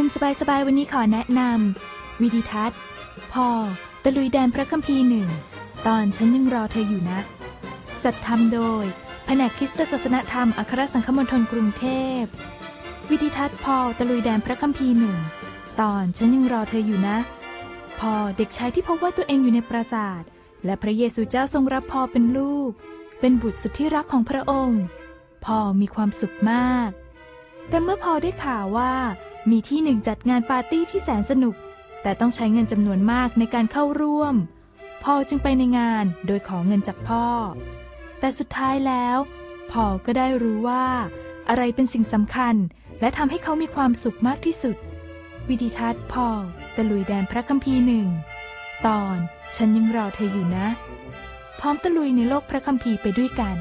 มุมสบายๆ วันนี้ขอแนะนำวิดีทัศน์ พอตะลุยแดนพระคัมภีร์หนึ่ง ตอนฉันยังรอเธออยู่นะ จัดทำโดย แผนกคริสตศาสนธรรม อัครสังคมณฑลกรุงเทพ วิดีทัศน์พอตะลุยแดนพระคัมภีร์หนึ่ง ตอนฉันยังรอเธออยู่นะ พอเด็กชายที่พบว่าตัวเองอยู่ในปราสาท และพระเยซูเจ้าทรงรับพอเป็นลูก เป็นบุตรสุดที่รักของพระองค์ พอมีความสุขมาก แต่เมื่อพอได้ข่าวว่า มีที่หนึ่งจัดงานปาร์ตี้ที่แสนสนุก แต่ต้องใช้เงินจำนวนมากในการเข้าร่วมพอจึงไปในงานโดยขอเงินจากพ่อ แต่สุดท้ายแล้วพอก็ได้รู้ว่า อะไรเป็นสิ่งสำคัญ และทำให้เขามีความสุขมากที่สุด วิธีทัศน์พอตะลุยแดนพระคัมภีร์หนึ่งตอน ฉันยังรอเธออยู่นะ พร้อมตะลุยในโลกพระคัมภีร์ไปด้วยกัน